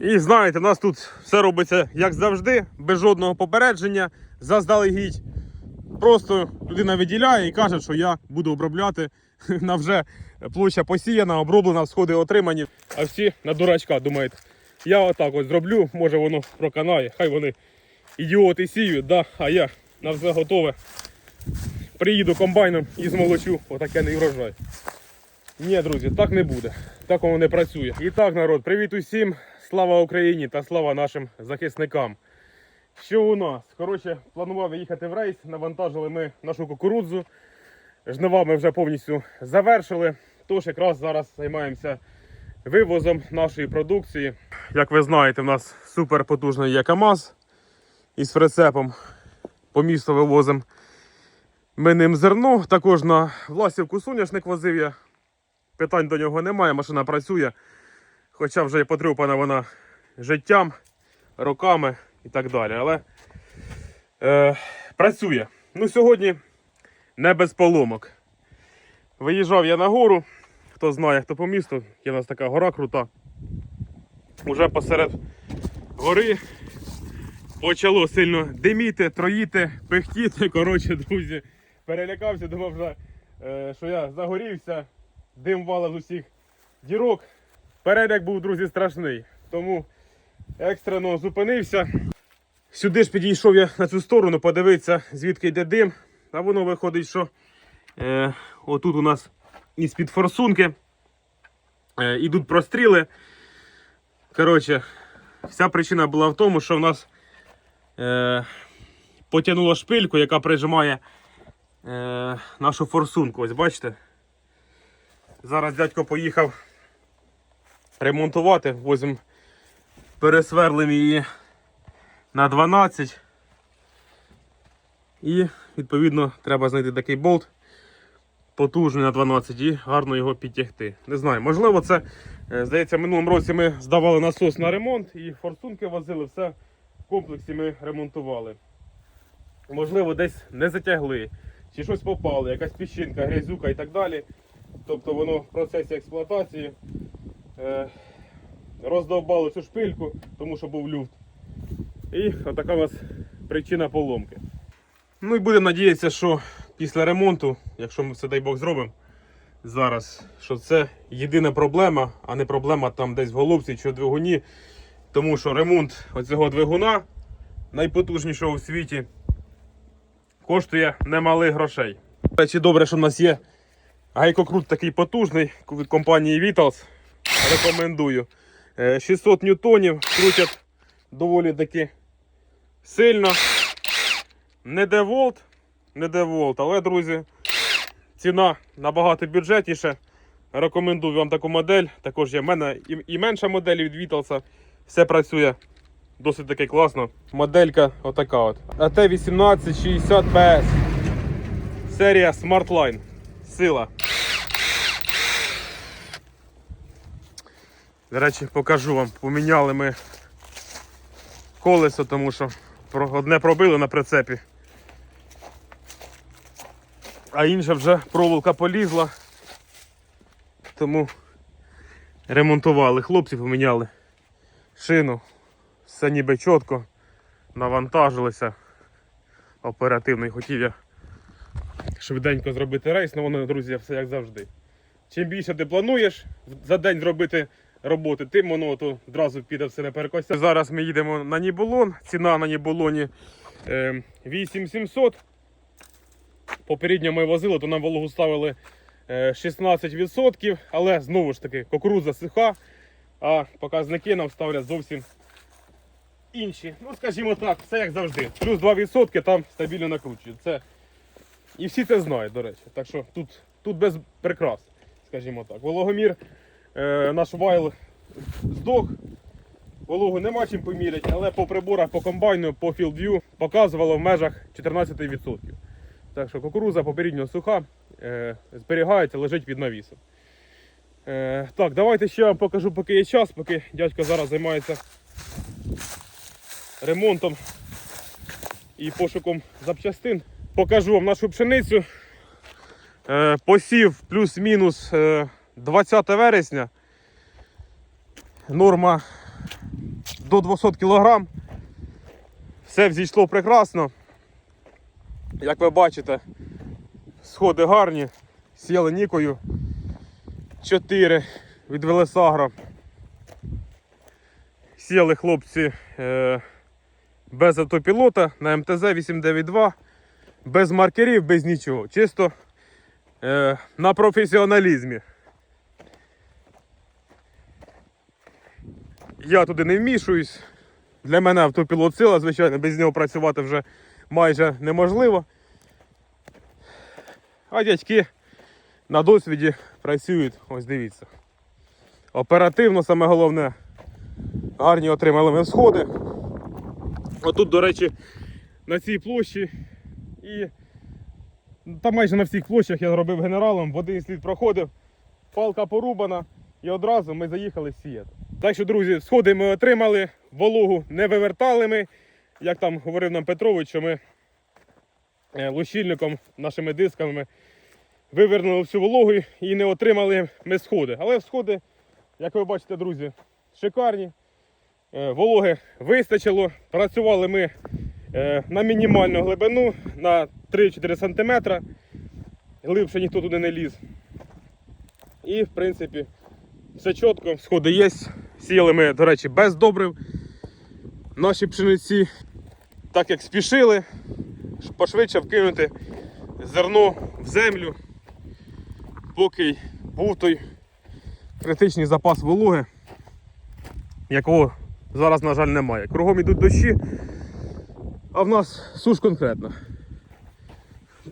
І знаєте, у нас тут все робиться як завжди, без жодного попередження, заздалегідь. Просто людина виділяє і каже, що я буду обробляти на вже площа посіяна, оброблена, сходи отримані. А всі на дурачка думають, я отак от зроблю, може воно проканає, хай вони ідіоти сіють, да, а я на все готове. Приїду комбайном і змолочу отаке не врожай. Ні, друзі, так не буде. Так воно не працює. І так, народ, привіт усім. Слава Україні та слава нашим захисникам. Що у нас? Коротше, планував їхати в рейс, навантажили ми нашу кукурудзу. Жнива ми вже повністю завершили. Тож якраз зараз займаємося вивозом нашої продукції. Як ви знаєте, в нас супер потужний є КАМАЗ із прицепом. По місту вивозимо ми ним зерно. Також на Власівку соняшник возив я. Питань до нього немає, машина працює. Хоча вже і вона життям, роками і так далі. Але е, працює. Ну, сьогодні не без поломок. Виїжджав я на гору. Хто знає, хто по місту, є у нас така гора крута. Уже посеред гори почало сильно диміти, троїти, пихтіти. Коротше, друзі, перелякався, думав, вже, е, що я загорівся, дим валив з усіх дірок. Переляк був, друзі, страшний. Тому екстрено зупинився. Сюди ж підійшов я на цю сторону, подивитися, звідки йде дим. А воно виходить, що е, отут у нас із-під форсунки е, ідуть простріли. Коротше, вся причина була в тому, що в нас е, потягнула шпильку, яка прижимає е, нашу форсунку. Ось бачите? Зараз дядько поїхав ремонтувати, возимо пересверлимо її на 12. І відповідно треба знайти такий болт потужний на 12 і гарно його підтягти. Не знаю, можливо, це е, здається, минулому році ми здавали насос на ремонт і форсунки возили, все в комплексі ми ремонтували. Можливо, десь не затягли, чи щось попало, якась піщинка, грязюка і так далі. Тобто воно в процесі експлуатації е, роздовбало цю шпильку, тому що був люфт. І отака у нас причина поломки. Ну і будемо надіятися, що після ремонту, якщо ми все дай Бог зробимо зараз, що це єдина проблема, а не проблема там десь в головці чи в двигуні. Тому що ремонт оцього двигуна, найпотужнішого в світі, коштує немалих грошей. Добре, що в нас є гайкокрут такий потужний від компанії Vitals. Рекомендую. Е, 600 ньютонів крутять доволі таки сильно. Не деволт, не деволт, але, друзі, ціна набагато бюджетніша. Рекомендую вам таку модель. Також є в мене і, менша модель від Віталса. Все працює досить таки класно. Моделька отака от. AT1860 PS. Серія Smartline. Сила. До речі, покажу вам. Поміняли ми колесо, тому що одне пробили на прицепі. А інша вже проволока полізла. Тому ремонтували. Хлопці поміняли шину. Все ніби чітко. Навантажилися оперативно і хотів я швиденько зробити рейс, але воно, друзі, все як завжди. Чим більше ти плануєш за день зробити роботи, тим воно то одразу піде все на наперекося. Зараз ми їдемо на Нібулон. Ціна на Нібулоні е, 8700. Попередньо ми возили, то нам вологу ставили е, 16%, але знову ж таки кукурудза суха, а показники нам ставлять зовсім інші. Ну, скажімо так, все як завжди. Плюс 2% там стабільно накручують. Це... І всі це знають, до речі. Так що тут, тут без прикрас, скажімо так. Вологомір, е, наш вайл здох. Вологу нема чим поміряти, але по приборах, по комбайну, по філдв'ю показувало в межах 14%. Так що кукуруза попередньо суха, е, зберігається, лежить під навісом. Е, так, давайте ще вам покажу, поки є час, поки дядько зараз займається ремонтом і пошуком запчастин. Покажу вам нашу пшеницю. Посів плюс-мінус 20 вересня. Норма до 200 кг. Все взійшло прекрасно. Як ви бачите, сходи гарні, сіяли нікою. 4 від Велесагра. Сіяли хлопці е, без автопілота на МТЗ 892, без маркерів, без нічого. Чисто е, на професіоналізмі. Я туди не вмішуюсь. Для мене автопілот сила, звичайно, без нього працювати вже майже неможливо. А дядьки на досвіді працюють, ось дивіться. Оперативно, саме головне, гарні отримали ми сходи. Отут, до речі, на цій площі і та майже на всіх площах я зробив генералом, в один слід проходив, палка порубана і одразу ми заїхали сіяти. Так що, друзі, сходи ми отримали, вологу не вивертали ми. Як там говорив нам Петрович, що ми е, лущильником, нашими дисками вивернули всю вологу і не отримали ми сходи. Але сходи, як ви бачите, друзі, шикарні. Е, Вологи вистачило. Працювали ми е, на мінімальну глибину на 3-4 см. Глибше ніхто туди не ліз. І, в принципі, все чітко, сходи є. Сіяли ми, до речі, без добрив. Наші пшениці, так як спішили, пошвидше вкинути зерно в землю, поки був той критичний запас вологи, якого зараз, на жаль, немає. Кругом йдуть дощі, а в нас суш конкретно.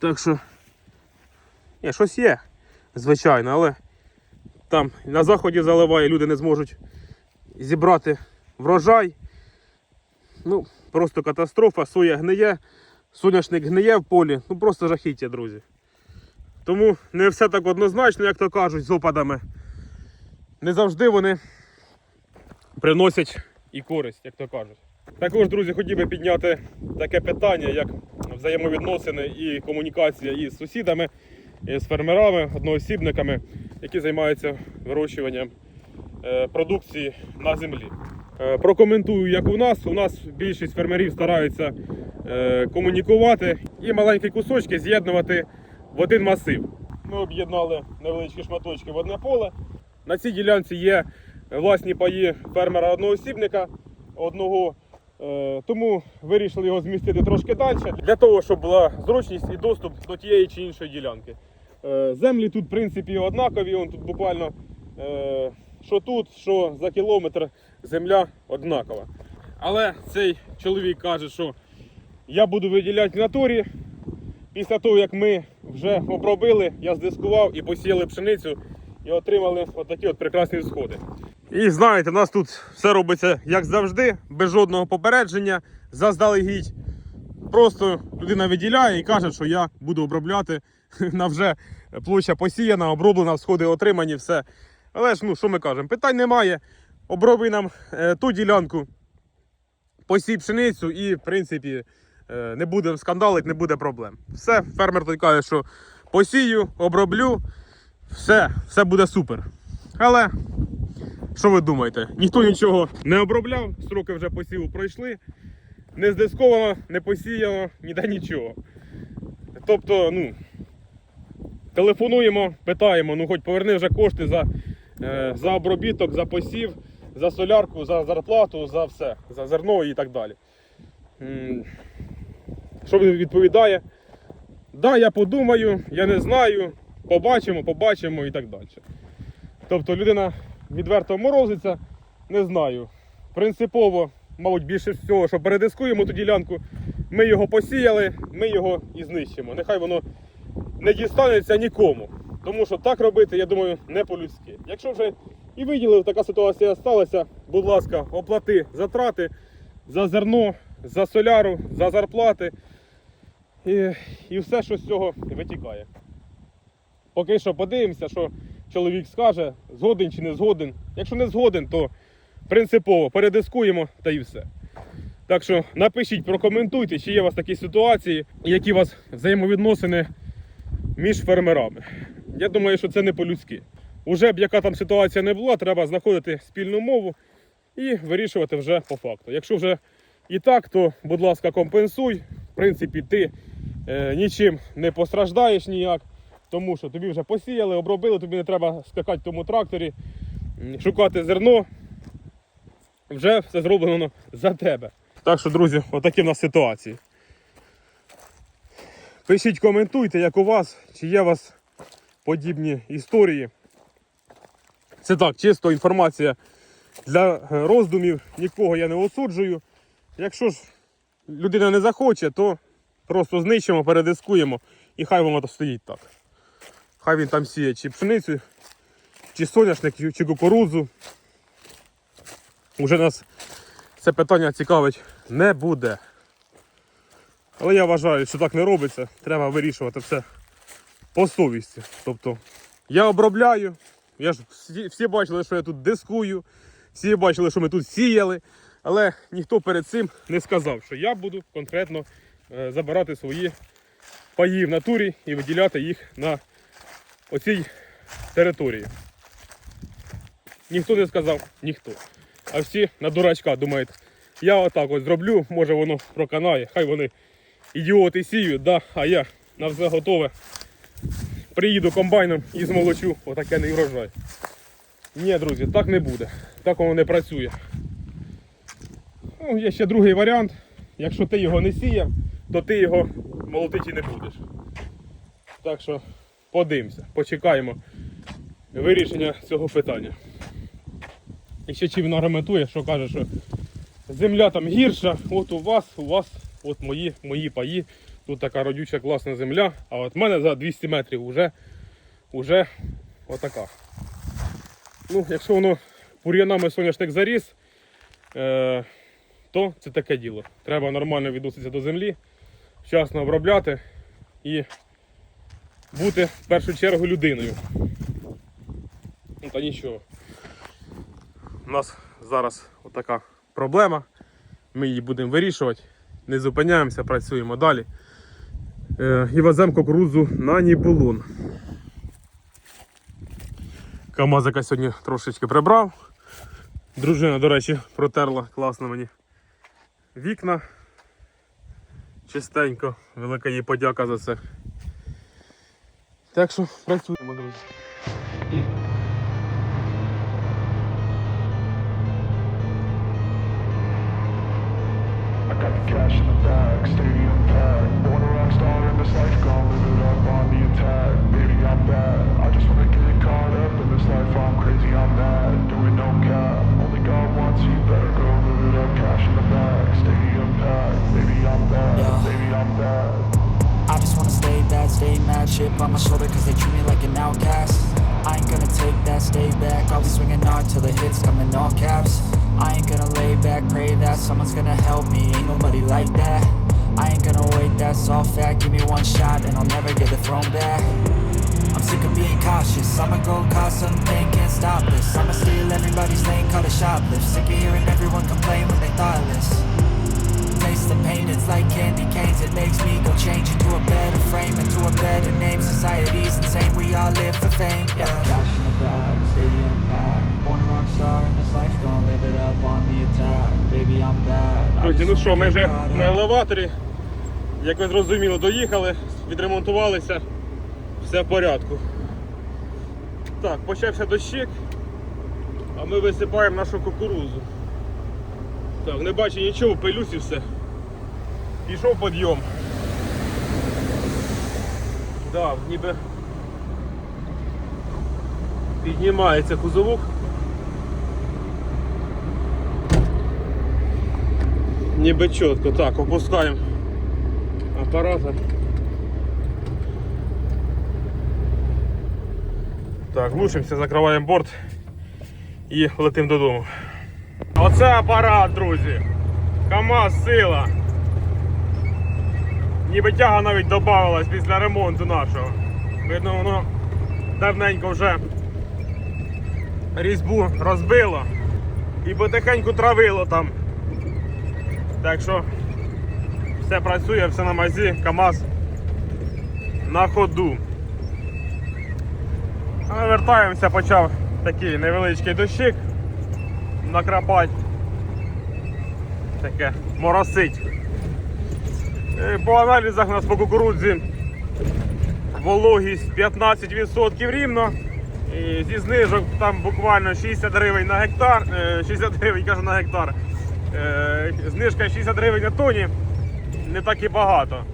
Так що, ні, щось є, звичайно, але там на заході заливає, люди не зможуть зібрати врожай. Ну, просто катастрофа, соя гниє, соняшник гниє в полі, ну просто жахіття, друзі. Тому не все так однозначно, як то кажуть, з опадами. Не завжди вони приносять і користь, як то кажуть. Також, друзі, хотів би підняти таке питання, як взаємовідносини і комунікація із сусідами, з фермерами, одноосібниками, які займаються вирощуванням продукції на землі. Е, Прокоментую, як у нас. У нас більшість фермерів стараються е, комунікувати і маленькі кусочки з'єднувати в один масив. Ми об'єднали невеличкі шматочки в одне поле. На цій ділянці є власні паї фермера одноосібника одного. Е, Тому вирішили його змістити трошки далі, для того, щоб була зручність і доступ до тієї чи іншої ділянки. Е, Землі тут, в принципі, однакові. Он тут буквально е, що тут, що за кілометр земля однакова. Але цей чоловік каже, що я буду виділяти в натурі. Після того, як ми вже обробили, я здискував і посіяли пшеницю і отримали отакі от прекрасні сходи. І знаєте, у нас тут все робиться як завжди, без жодного попередження, заздалегідь. Просто людина виділяє і каже, що я буду обробляти на вже площа посіяна, оброблена, сходи отримані, все. Але ж, ну що ми кажемо? Питань немає. Оброби нам е, ту ділянку, посій пшеницю і, в принципі, е, не буде скандалити, не буде проблем. Все, фермер той каже, що посію, оброблю, все, все буде супер. Але що ви думаєте? Ніхто нічого не обробляв, строки вже посіву пройшли, не здисковано, не посіяно, ніде нічого. Тобто, ну, телефонуємо, питаємо, ну хоч поверни вже кошти за, за обробіток, за посів, за солярку, за зарплату, за все, за зерно і так далі. Що він відповідає? Да, я подумаю, я не знаю, побачимо, побачимо і так далі. Тобто людина відверто морозиться, не знаю. Принципово, мабуть, більше всього, що передискуємо ту ділянку, ми його посіяли, ми його і знищимо. Нехай воно не дістанеться нікому. Тому що так робити, я думаю, не по-людськи. Якщо вже і виділив, така ситуація сталася, будь ласка, оплати затрати за зерно, за соляру, за зарплати і, і все, що з цього витікає. Поки що подивимося, що чоловік скаже, згоден чи не згоден. Якщо не згоден, то принципово передискуємо та і все. Так що напишіть, прокоментуйте, чи є у вас такі ситуації, які у вас взаємовідносини між фермерами. Я думаю, що це не по-людськи. Уже б яка там ситуація не була, треба знаходити спільну мову і вирішувати вже по факту. Якщо вже і так, то, будь ласка, компенсуй. В принципі, ти е, нічим не постраждаєш ніяк, тому що тобі вже посіяли, обробили, тобі не треба скакати в тому тракторі, шукати зерно. Вже все зроблено за тебе. Так що, друзі, отакі в нас ситуації. Пишіть, коментуйте, як у вас, чи є у вас подібні історії. Це так, чисто інформація для е, роздумів, нікого я не осуджую. Якщо ж людина не захоче, то просто знищимо, передискуємо і хай воно стоїть так. Хай він там сіє чи пшеницю, чи соняшник, чи- кукурудзу. Уже нас це питання цікавить не буде. Але я вважаю, що так не робиться. Треба вирішувати все по совісті. Тобто я обробляю, я ж всі, всі бачили, що я тут дискую, всі бачили, що ми тут сіяли, але ніхто перед цим не сказав, що я буду конкретно е, забирати свої паї в натурі і виділяти їх на оцій території. Ніхто не сказав, ніхто. А всі на дурачка думають, я отак ось зроблю, може воно проканає, хай вони ідіоти сіють, да, а я на все готове приїду комбайном і змолочу отаке не врожай. Ні, друзі, так не буде. Так воно не працює. Ну, є ще другий варіант. Якщо ти його не сіяв, то ти його молотити не будеш. Так що подивимося, почекаємо вирішення цього питання. І ще чим він що каже, що земля там гірша, от у вас, у вас, от мої, мої паї, тут така родюча класна земля, а от в мене за 200 метрів вже, вже отака. Ну, якщо воно бур'янами соняшник заріс, е, то це таке діло. Треба нормально відноситися до землі, вчасно обробляти і бути в першу чергу людиною. Ну та нічого. У нас зараз отака проблема. Ми її будемо вирішувати. Не зупиняємося, працюємо далі. Е, і веземо кукурудзу на Нібулун. Камазика сьогодні трошечки прибрав. Дружина, до речі, протерла класно мені вікна. Чистенько, велика їй подяка за це. Так що працюємо, друзі. I got the cash in the bag, stadium packed. Born in this life, gon' live it up on the attack. Baby, I'm bad. I just wanna get caught up in this life. I'm crazy, I'm mad. Doing no cap. Only God wants you, better go live it up. Cash in the bag, stadium packed. Baby, I'm bad. Yeah. Baby, I'm bad. I just wanna stay bad, stay mad, chip on my shoulder cause they treat me like an outcast I ain't gonna take that, stay back, I'll be swinging hard till the hits come in all caps I ain't gonna lay back, pray that someone's gonna help me, ain't nobody like that I ain't gonna wait, that's all fact, give me one shot and I'll never get the throne back. I'm sick of being cautious, I'ma go cause something, can't stop this. I'ma steal everybody's lane, call it shoplift. Sick of hearing everyone complain when they thoughtless. Taste the pain, it's like candy canes. It makes me go change into a better frame Into a better name, society's insane We all live for fame, yeah. Cash in the bag, stadium packed Born a rock star in this life, gonna live it up on the attack. Baby, I'm bad I Друзі, ну що, ми вже на елеваторі. Як ви зрозуміли, доїхали, відремонтувалися, все в порядку. Так, почався дощик, а ми висипаємо нашу кукурузу. Так, не бачу нічого, пилюсь і все. Пішов підйом. Да, ніби піднімається кузовок. Ніби чітко. Так, опускаємо апарата. Так, глушимося, закриваємо борт і летимо додому. Оце апарат, друзі. КАМАЗ сила. Ніби тяга навіть додавалась після ремонту нашого. Видно, воно давненько вже різьбу розбило і потихеньку травило там. Так що все працює, все на мазі, КАМАЗ на ходу. А вертаємося, почав такий невеличкий дощик накрапати. таке моросить. Е, По аналізах у нас по кукурудзі вологість 15% рівно. І зі знижок там буквально 60 гривень на гектар. е, 60 гривень кажу на гектар. Е, Знижка 60 гривень на тоні. Не так і багато.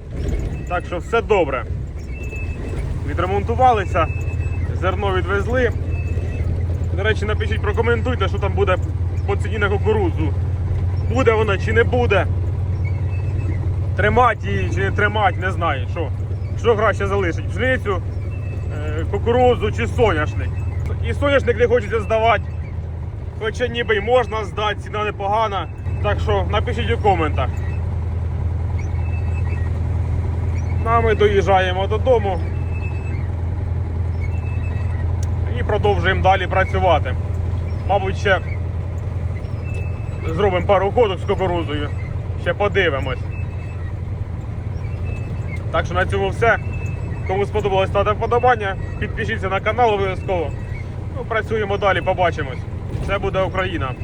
Так що все добре. Відремонтувалися, зерно відвезли. До речі, напишіть, прокоментуйте, що там буде по ціні на кукурудзу. Буде вона чи не буде. Тримати її чи не тримати, не знаю. Що Що краще залишить? Пшеницю, е, кукурудзу чи соняшник. І соняшник не хочеться здавати. Хоча ніби й можна здати, ціна непогана. Так що напишіть у коментах. Ну, а ми доїжджаємо додому і продовжуємо далі працювати. Мабуть, ще зробимо пару ходок з кукурудзою. Ще подивимось. Так що на цьому все. Кому сподобалось, ставте вподобання. Підпишіться на канал обов'язково. Ну, працюємо далі, побачимось. Це буде Україна.